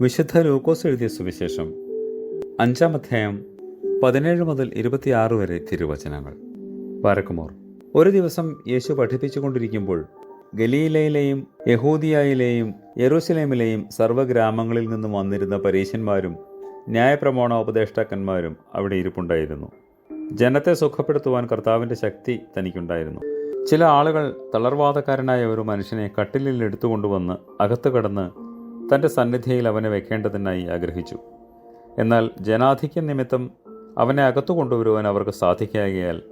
വിശുദ്ധ ലൂക്കോസ് എഴുതിയ സുവിശേഷം. അഞ്ചാം അധ്യായം പതിനേഴ് മുതൽ ഇരുപത്തിയാറ് വരെ തിരുവചനങ്ങൾ. വരക്കുമോർ ഒരു ദിവസം യേശു പഠിപ്പിച്ചുകൊണ്ടിരിക്കുമ്പോൾ ഗലീലയിലെയും യഹൂദിയായിലെയും യെറൂസലേമിലെയും സർവഗ്രാമങ്ങളിൽ നിന്നും വന്നിരുന്ന പരീശന്മാരും ന്യായപ്രമാണ ഉപദേഷ്ടാക്കന്മാരും അവിടെ ഇരിപ്പുണ്ടായിരുന്നു. ജനത്തെ സുഖപ്പെടുത്തുവാൻ കർത്താവിന്റെ ശക്തി തനിക്കുണ്ടായിരുന്നു. ചില ആളുകൾ തളർവാദക്കാരനായ ഒരു മനുഷ്യനെ കട്ടിലിൽ എടുത്തുകൊണ്ടുവന്ന് അകത്തു കടന്ന് തന്റെ സന്നിധിയിൽ അവനെ വെക്കേണ്ടതിനായി ആഗ്രഹിച്ചു. എന്നാൽ ജനാധിക്യ നിമിത്തം അവനെ അകത്തു കൊണ്ടുവരുവാൻ അവർക്ക് സാധിക്കായകയാൽ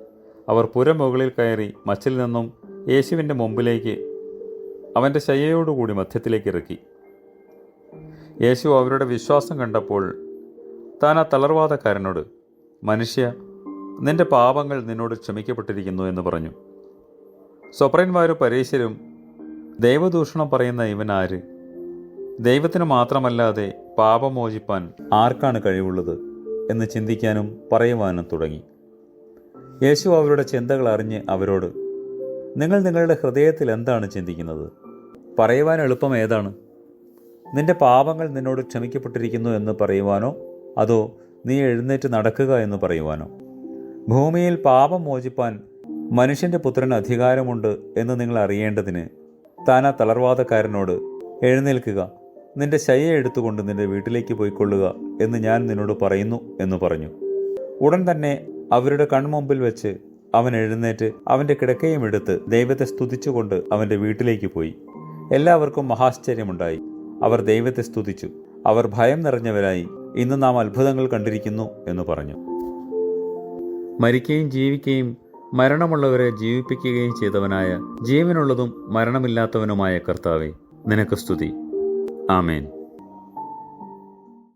അവർ പുരമുകളിൽ കയറി മച്ചിൽ നിന്നും യേശുവിന്റെ മുമ്പിലേക്ക് അവന്റെ ശയ്യയോടുകൂടി മധ്യത്തിലേക്ക് ഇറക്കി. യേശു അവരുടെ വിശ്വാസം കണ്ടപ്പോൾ താൻ ആ തളർവാദക്കാരനോട് മനുഷ്യ നിന്റെ പാപങ്ങൾ നിന്നോട് ക്ഷമിക്കപ്പെട്ടിരിക്കുന്നു എന്ന് പറഞ്ഞു. സ്വപ്രന്മാരും പരീശരും ദൈവദൂഷണം പറയുന്ന ഇവൻ ആര്? ദൈവത്തിന് മാത്രമല്ലാതെ പാപമോചിപ്പാൻ ആർക്കാണ് കഴിവുള്ളത് എന്ന് ചിന്തിക്കാനും പറയുവാനും തുടങ്ങി. യേശു അവരുടെ ചിന്തകൾ അറിഞ്ഞ് അവരോട് നിങ്ങൾ നിങ്ങളുടെ ഹൃദയത്തിൽ എന്താണ് ചിന്തിക്കുന്നത്? പറയുവാൻ എളുപ്പം ഏതാണ്? നിന്റെ പാപങ്ങൾ നിന്നോട് ക്ഷമിക്കപ്പെട്ടിരിക്കുന്നു എന്ന് പറയുവാനോ അതോ നീ എഴുന്നേറ്റ് നടക്കുക എന്ന് പറയുവാനോ? ഭൂമിയിൽ പാപം മോചിപ്പാൻ മനുഷ്യന്റെ പുത്രന് അധികാരമുണ്ട് എന്ന് നിങ്ങൾ അറിയേണ്ടതിന് താൻ ആ തളർവാദക്കാരനോട് എഴുന്നേൽക്കുക. നിന്റെ ശയ്യ എടുത്തുകൊണ്ട് നിന്റെ വീട്ടിലേക്ക് പോയിക്കൊള്ളുക എന്ന് ഞാൻ നിന്നോട് പറയുന്നു എന്ന് പറഞ്ഞു. ഉടൻ തന്നെ അവരുടെ കൺമുമ്പിൽ വെച്ച് അവൻ എഴുന്നേറ്റ് അവന്റെ കിടക്കയും എടുത്ത് ദൈവത്തെ സ്തുതിച്ചുകൊണ്ട് അവന്റെ വീട്ടിലേക്ക് പോയി. എല്ലാവർക്കും മഹാശ്ചര്യമുണ്ടായി. അവർ ദൈവത്തെ സ്തുതിച്ചു. അവർ ഭയം നിറഞ്ഞവരായി. ഇന്ന് നാം അത്ഭുതങ്ങൾ കണ്ടിരിക്കുന്നു എന്ന് പറഞ്ഞു. മരിക്കുകയും ജീവിക്കുകയും മരണമുള്ളവരെ ജീവിപ്പിക്കുകയും ചെയ്തവനായ ജീവനുള്ളതും മരണമില്ലാത്തവനുമായ കർത്താവെ നിനക്ക് സ്തുതി. ആമേൻ